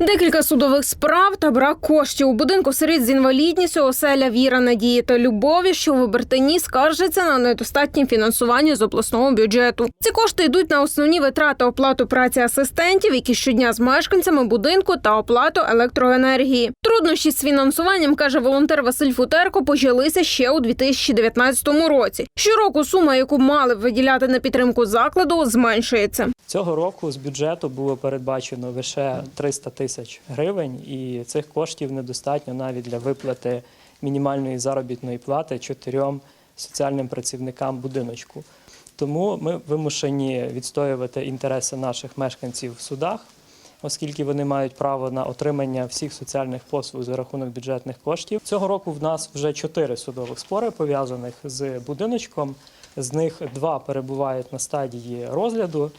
Декілька судових справ та брак коштів у будинку сиріт з інвалідністю оселя Віра Надії та Любові, що в Обертині скаржиться на недостатнє фінансування з обласного бюджету. Ці кошти йдуть на основні витрати оплату праці асистентів, які щодня з мешканцями будинку та оплату електроенергії. Труднощі з фінансуванням каже волонтер Василь Футерко, почалися ще у 2019 році. Щороку сума, яку мали б виділяти на підтримку закладу, зменшується. Цього року з бюджету було передбачено лише 300 тисяч гривень, і цих коштів недостатньо навіть для виплати мінімальної заробітної плати чотирьом соціальним працівникам будиночку. Тому ми вимушені відстоювати інтереси наших мешканців в судах, оскільки вони мають право на отримання всіх соціальних послуг за рахунок бюджетних коштів. Цього року в нас вже чотири судових спори пов'язаних з будиночком. З них два перебувають на стадії розгляду.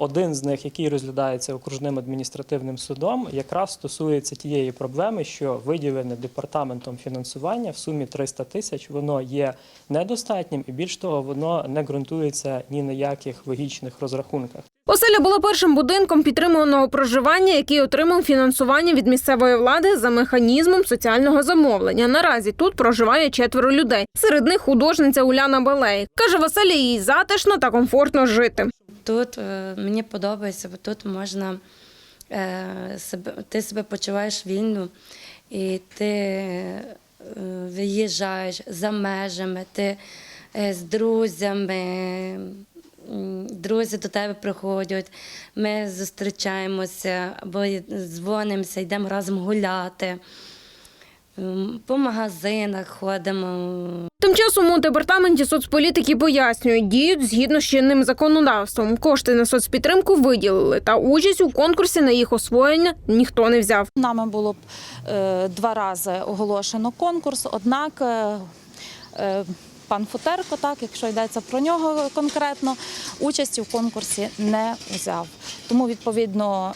Один з них, який розглядається окружним адміністративним судом, якраз стосується тієї проблеми, що виділене департаментом фінансування в сумі 300 тисяч, воно є недостатнім і більш того, воно не ґрунтується ні на яких логічних розрахунках. Оселя була першим будинком підтримуваного проживання, який отримав фінансування від місцевої влади за механізмом соціального замовлення. Наразі тут проживає четверо людей. Серед них художниця Уляна Балей. Каже, в оселі їй затишно та комфортно жити. Тут е, мені подобається, бо тут можна е, себе, ти себе почуваєш вільно, і ти е, виїжджаєш за межами, ти з друзями, друзі до тебе приходять, ми зустрічаємося або дзвонимося, йдемо разом гуляти. По магазинах ходимо, Тим часом у департаменті соцполітики пояснюють, діють згідно з чинним законодавством. Кошти на соцпідтримку виділили, та участь у конкурсі на їх освоєння ніхто не взяв. Нами було б е, два рази оголошено конкурс, однак е, е, пан Футерко, так, якщо йдеться про нього конкретно, участі в конкурсі не взяв. Тому, відповідно,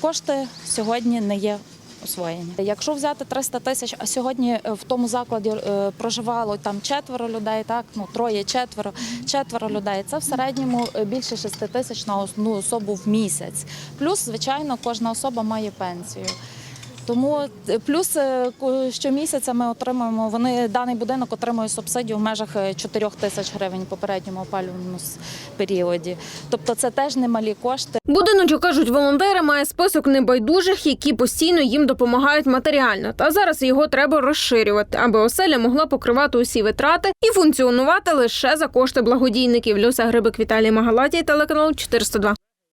кошти сьогодні не є освоєні. Якщо взяти 300 тисяч, а сьогодні е, в тому закладі е, проживало там четверо людей, так ну троє, четверо, четверо людей. Це в середньому е, більше 6 тисяч на одну особу в місяць. Плюс, звичайно, кожна особа має пенсію. Тому е, плюс е, щомісяця ми отримуємо. Вони даний будинок отримує субсидію в межах е, 4 тисяч гривень в попередньому опалювальному періоді. Тобто це теж немалі кошти. Будиночок, кажуть волонтери, має список небайдужих, які постійно їм допомагають матеріально. Та зараз його треба розширювати, аби оселя могла покривати усі витрати і функціонувати лише за кошти благодійників. Люся Грибик, Віталій Магалатій, телеканал 402.